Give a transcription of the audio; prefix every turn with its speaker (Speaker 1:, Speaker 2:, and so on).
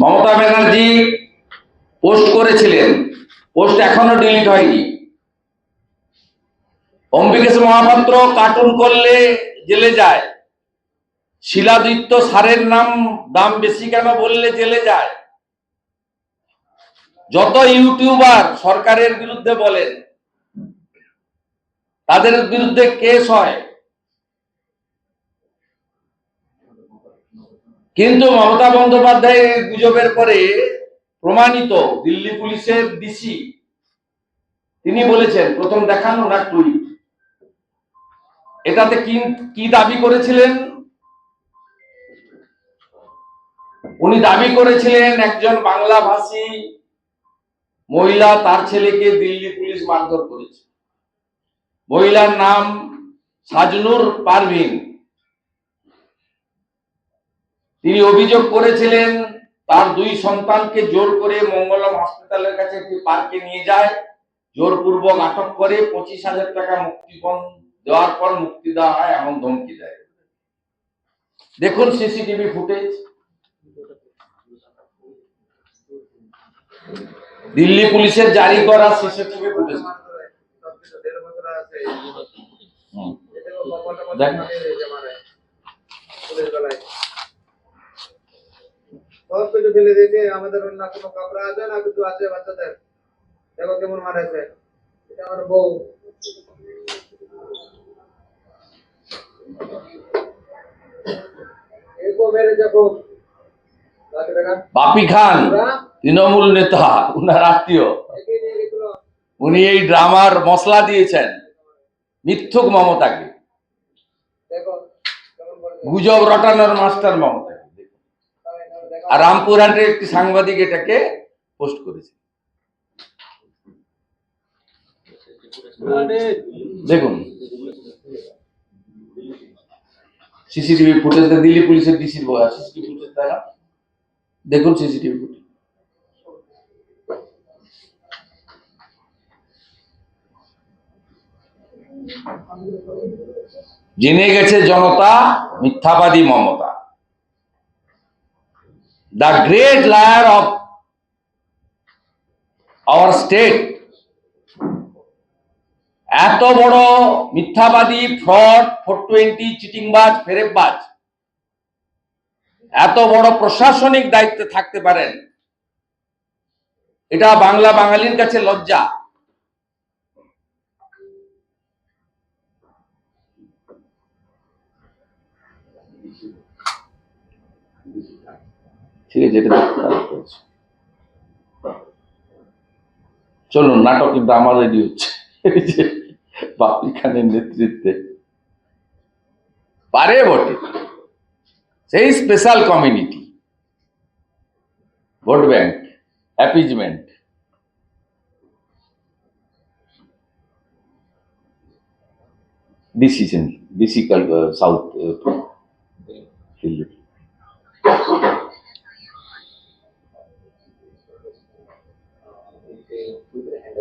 Speaker 1: Mamata Banerjee post করেছিলেন। Post এখনও delete হয়নি। অম্বিকেশ মহাপাত্র কার্টুন করলে জেলে যায়। শিলাদিত্য সারের নাম, দাম বেশি কেন বললে জেলে যায়? যত ইউটিউবার সরকারের বিরুদ্ধে বলেন, তাদের বিরুদ্ধে কেস হয়। কিন্তু মমতা বন্দ্যোপাধ্যায়ের গুজবের পরে প্রমাণিত দিল্লি পুলিশের ডিসি তিনি বলেছেন, প্রথম দেখানো না টুইট এটাতে কি কি দাবি করেছিলেন? উনি দাবি করেছিলেন, একজন বাংলা ভাষী মহিলা তার ছেলেকে দিল্লি পুলিশ মারধর করেছে। মহিলার নাম সাজনুর পারভিন। তিনি অভিযোগ করেছিলেন তার দুই সন্তানকে জোর করে মঙ্গলম হসপিটালের কাছে একটি পার্কে নিয়ে যায়। জোরপূর্বক আটক করে পঁচিশ হাজার টাকা মুক্তিপণ দেওয়ার পর মুক্তি দেওয়া হয় এমন ধমকি দেয়। দেখুন সিসিটিভি ফুটেজ। দিল্লি পুলিশের জারি করা সিসিটিভি ফুটেজ। দেখ।
Speaker 2: দিয়েছে আমাদের না কোনো কাপড় আছে না কিছু আছে বাচ্চাদের। দেখো কেমন এটা আমার বউ।
Speaker 1: বাপি খান তৃণমূল নেতা উনার আত্মীয়। উনি এই ড্রামার মশলা দিয়েছেন মিথ্যুক মমতাকে। গুজব রটানোর মাস্টার মমতাকে আর রামপুরহাটের একটি সাংবাদিক এটাকে পোস্ট করেছে। দেখুন। সিসিটিভি ফুটেজ দিল্লি পুলিশের ডিসির বয়া ফুটেজ তারা। দেখুন সিসিটিভি ফুটেজ। জেনে গেছে জনতা মিথ্যাবাদী Mamata. The great liar of our state. এত বড় মিথ্যাবাদী ফ্রড ফোর টোয়েন্টি চিটিংবাজ, ফেরেববাজ। এত বড় প্রশাসনিক দায়িত্বে থাকতে পারেন। এটা বাংলা বাঙালির কাছে লজ্জা। ঠিক আছে, এটা। চলুন, নাটক কিন্তু আমার রেডি হচ্ছে। বাপি খানের নেতৃত্বে। পারে বটে। সেই special community vote bank appeasement decision DC south